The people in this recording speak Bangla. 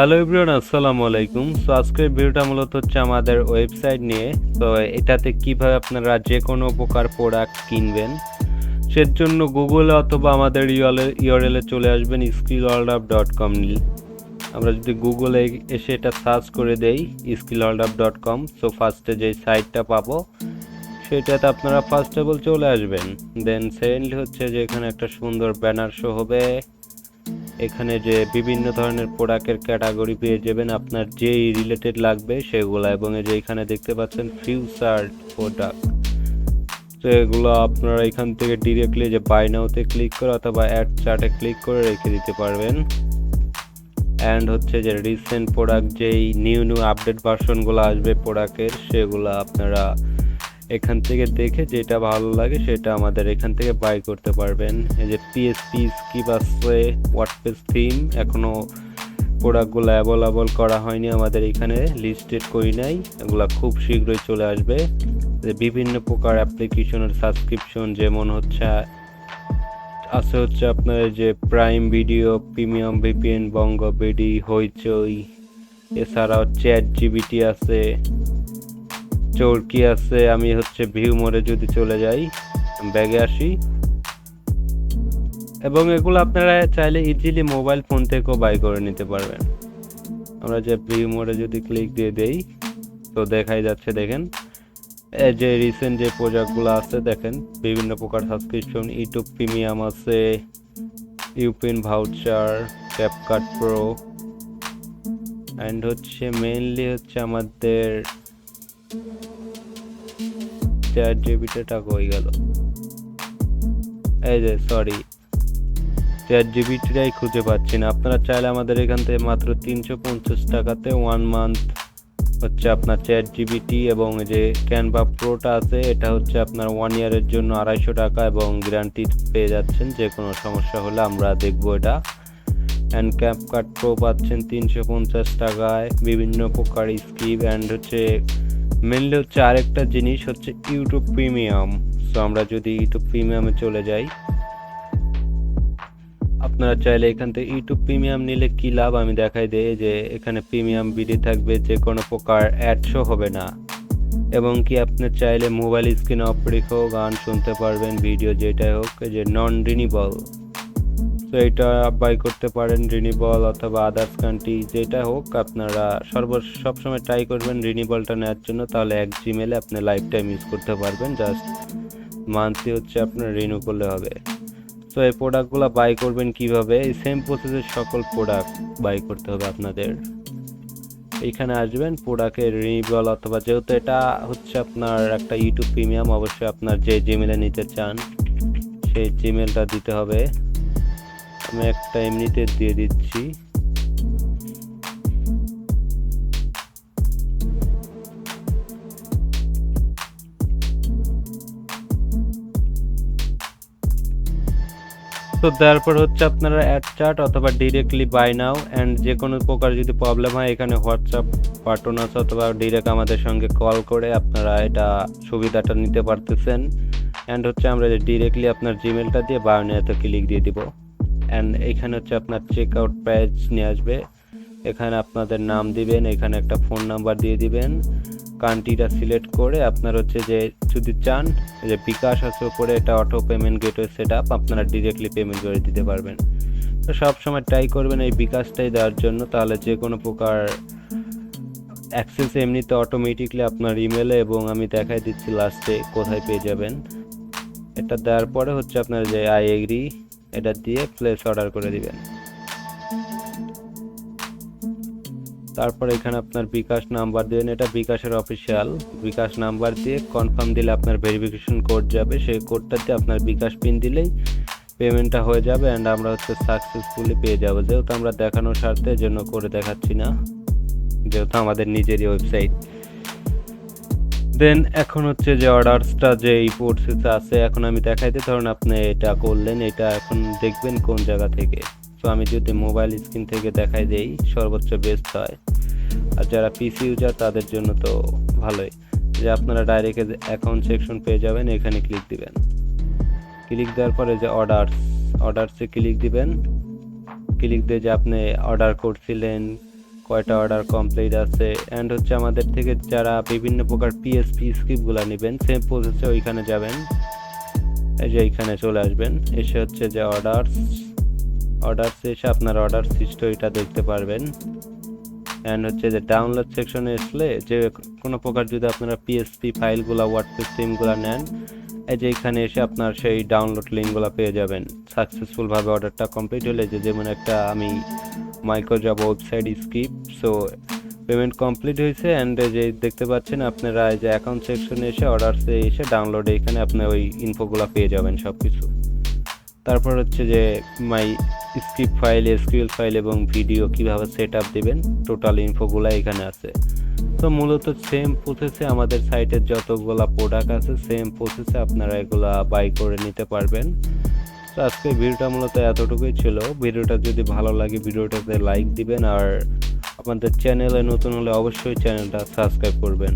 হ্যালো এভরিওয়ান আসসালামু আলাইকুম। সো আজকের ভিডিওটা মূলত হচ্ছে আমাদের ওয়েবসাইট নিয়ে। তো, এটাতে কীভাবে আপনারা যে কোনো প্রকার প্রোডাক্ট কিনবেন সের জন্য গুগলে অথবা আমাদের ইউআরএলে চলে আসবেন স্কিল আপ ডট কম আমরা যদি গুগলে এসে এটা সার্চ করে দেই skill up dot com so ফার্স্টে যে সাইটটা পাবো, সেটাতে আপনারা ফার্স্ট অফ চলে আসবেন। দেন সেকেন্ডলি হচ্ছে যে এখানে একটা সুন্দর ব্যানার শো হবে। এখানে যে বিভিন্ন ধরনের প্রোডাক্টের ক্যাটাগরি পেয়ে যাবেন আপনার যেই রিলেটেড লাগবে সেগুলো এবং এই যে এখানে দেখতে পাচ্ছেন ফিউচার প্রোডাক্ট তো এগুলো আপনারা এখান থেকে ডিরেক্টলি যে বাই নাওতে ক্লিক করে অথবা অ্যাড চার্টে ক্লিক করে রেখে দিতে পারবেন। অ্যান্ড হচ্ছে যে রিসেন্ট প্রোডাক্ট যেই নিউ নিউ আপডেট ভার্সনগুলো আসবে প্রোডাক্টের সেগুলো আপনারা এখান থেকে দেখে যেটা ভালো লাগে সেটা আমাদের এখান থেকে বাই করতে পারবেন। এই যে পিএসপি স্কিপ আসছে ওয়ার্ডপ্রেস থিম এখনও প্রোডাক্টগুলো অ্যাভেলেবল করা হয়নি আমাদের এখানে লিস্টেড করি নাই, এগুলো খুব শীঘ্রই চলে আসবে। যে বিভিন্ন প্রকার অ্যাপ্লিকেশনের সাবস্ক্রিপশন যেমন হচ্ছে, আছে হচ্ছে আপনার যে prime video premium VPN Bongo BD Hoichoi এছাড়াও চ্যাট জিবিটি আছে। চরকি আছে, আমি হচ্ছে ভিউ মোড়ে যদি চলে যাই ব্যাগে আসি। এবং এগুলো আপনারা চাইলে ইজিলি মোবাইল ফোন থেকেও বাই করে নিতে পারবেন। আমরা যে ভিউ মোড়ে যদি ক্লিক দিয়ে দেই, তো দেখাই যাচ্ছে দেখেন। যে রিসেন্ট যে প্রোডাক্টগুলো আছে দেখেন, বিভিন্ন প্রকার সাবস্ক্রিপশন ইউটিউব প্রিমিয়াম আছে ইউপিন ভাউচার ক্যাপকাট প্রো অ্যান্ড হচ্ছে মেইনলি হচ্ছে আমাদের চার জিবিটা টাকা হয়ে গেল? এই যে সরি চার জিবিটাই খুঁজে পাচ্ছি না। আপনারা চাইলে আমাদের এখান থেকে মাত্র তিনশো পঞ্চাশ টাকাতে ওয়ান মান্থ হচ্ছে আপনার চার জিবিটি এবং যে ক্যানভা প্রোটা আছে, এটা হচ্ছে আপনার ওয়ান ইয়ারের জন্য আড়াইশো টাকা এবং গ্যারান্টি পেয়ে যাচ্ছেন। যে কোনো সমস্যা হলে আমরা দেখব এটা। অ্যান্ড ক্যাপ কার্ড প্রো পাচ্ছেন তিনশো পঞ্চাশ টাকায়। বিভিন্ন প্রকার স্কিপ অ্যান্ড হচ্ছে মেনলি হচ্ছে আরেকটা জিনিস হচ্ছে ইউটিউব প্রিমিয়াম সো আমরা যদি ইউটিউব প্রিমিয়ামে চলে যাই, আপনারা চাইলে এখান থেকে ইউটিউব প্রিমিয়াম নিলে কি লাভ? আমি দেখাই দিই যে এখানে প্রিমিয়াম বিডি থাকবে, যে কোনো প্রকার অ্যাড শো হবে না। এবং কি আপনি চাইলে মোবাইল স্ক্রিন অফ রেখেও গান শুনতে পারবেন ভিডিও যেটাই হোক যে নন রিনিবল তো এটা বাই করতে পারেন রিনিবল অথবা আদার্স কান্ট্রি যেটা হোক আপনারা সর্ব সবসময় ট্রাই করবেন রিনিবলটা নেওয়ার জন্য, তাহলে এক জিমেলে আপনি লাইফ টাইম ইউজ করতে পারবেন জাস্ট মান্থলি হচ্ছে আপনার রিনিউ করলে হবে। তো এই প্রোডাক্টগুলো বাই করবেন কীভাবে? এই সেম প্রসেসের সকল প্রোডাক্ট বাই করতে হবে আপনাদের। এইখানে আসবেন প্রোডাক্টের রিনিবল অথবা যেহেতু এটা হচ্ছে আপনার একটা ইউটিউব প্রিমিয়াম অবশ্যই আপনার যে জিমেলে নিতে চান, সেই জিমেলটা দিতে হবে। আমি একটা এমনিতে দিয়ে দিচ্ছি। তো তারপর হচ্ছে আপনারা অ্যাড চার্ট অথবা ডিরেক্টলি বাই নাও অ্যান্ড যে কোনো প্রকার যদি প্রবলেম হয়, এখানে হোয়াটসঅ্যাপ বাটন আছে অথবা ডিরেক্ট আমাদের সঙ্গে কল করে আপনারা এটা সুবিধাটা নিতে পারতেছেন। অ্যান্ড হচ্ছে আমরা ডিরেক্টলি আপনার জিমেলটা দিয়ে বায়োনিয়াতে ক্লিক দিয়ে দিব। অ্যান্ড এখানে হচ্ছে আপনার চেক আউট প্রাইস নিয়ে আসবে। এখানে আপনাদের নাম দিবেন, এখানে একটা ফোন নাম্বার দিয়ে দিবেন। কান্ট্রিটা সিলেক্ট করে আপনার হচ্ছে যে, যদি চান যে বিকাশ আছে উপরে, এটা auto payment gateway set up আপনারা ডিরেক্টলি পেমেন্ট করে দিতে পারবেন। তো সব সময় ট্রাই করবেন এই বিকাশটাই দেওয়ার জন্য, তাহলে যে কোনো প্রকার অ্যাক্সেস এমনিতে অটোমেটিকলি আপনার ইমেলে এবং আমি দেখাই দিচ্ছি লাস্টে কোথায় পেয়ে যাবেন। এটা দেওয়ার পরে হচ্ছে আপনার যে আই এগ্রি এটা দিয়ে প্লেস অর্ডার করে দিবেন। তারপর এখানে আপনার বিকাশ নাম্বার দেবেন। এটা বিকাশের অফিসিয়াল বিকাশ নাম্বার দিয়ে কনফার্ম দিলে আপনার ভেরিফিকেশন কোড যাবে। সেই কোডটা দিয়ে আপনার বিকাশ পিন দিলেই পেমেন্টটা হয়ে যাবে অ্যান্ড আমরা হচ্ছে সাকসেসফুলি পেয়ে যাব। যেহেতু আমরা দেখানোর স্বার্থে জন্য করে দেখাচ্ছি না। যেহেতু আমাদের নিজেরই ওয়েবসাইট দেন এখন হচ্ছে যে অর্ডারসটা যে এই প্রসেসে আছে, এখন আমি দেখাইতে ধরুন আপনি এটা করলেন, এটা এখন দেখবেন কোন জায়গা থেকে। তো আমি যদি মোবাইল স্ক্রিন থেকে দেখাই দেই, সর্বোচ্চ বেস্ট হয়। আর যারা পিসি ইউজার তাদের জন্য তো ভালোই। যে আপনারা ডাইরেক্ট অ্যাকাউন্ট সেকশন পেয়ে যাবেন, এখানে ক্লিক দিবেন। ক্লিক দেওয়ার পরে যে অর্ডারস অর্ডারসে ক্লিক দিবেন। ক্লিক দিয়ে যে আপনি অর্ডার করছিলেন কয়টা অর্ডার কমপ্লিট আছে অ্যান্ড হচ্ছে আমাদের থেকে যারা বিভিন্ন প্রকার পিএসপি স্ক্রিপ্টগুলো নেবেন সেম প্রসেসে ওইখানে যাবেন। এই যে এইখানে চলে আসবেন এসে হচ্ছে যে অর্ডারস অর্ডারস এসে আপনার অর্ডার হিস্টোরিটা দেখতে পারবেন। অ্যান্ড হচ্ছে যে ডাউনলোড সেকশনে আসলে যে কোনো প্রকার যদি আপনারা পিএসপি ফাইলগুলো ওয়ার্ডপ্রেস সিমগুলো নেন এই যে এখানে এসে আপনার সেই ডাউনলোড লিঙ্কগুলো পেয়ে যাবেন। সাকসেসফুলভাবে অর্ডারটা কমপ্লিট হলে যে যেমন একটা আমি মাইক্রো যাব website skip so payment complete হয়েছে অ্যান্ড যে দেখতে পাচ্ছেন আপনারা এই যে অ্যাকাউন্ট সেকশনে এসে অর্ডারসে এসে ডাউনলোডে এখানে আপনি ওই ইনফোগুলো পেয়ে যাবেন সব কিছু তারপর হচ্ছে যে my script file SQL file এবং ভিডিও কীভাবে সেট আপ দেবেন টোটাল ইনফোগুলো এখানে আছে। তো মূলত সেম প্রসেসে আমাদের সাইটের যতগুলা প্রোডাক্ট আছে সেম প্রসেসে আপনারা এগুলা বাই করে নিতে পারবেন। তো আজকে ভিডিওটা মূলত এতটুকুই ছিল। ভিডিওটা যদি ভালো লাগে, ভিডিওটাতে লাইক দিবেন আর আমাদের চ্যানেলে নতুন হলে অবশ্যই চ্যানেলটা সাবস্ক্রাইব করবেন।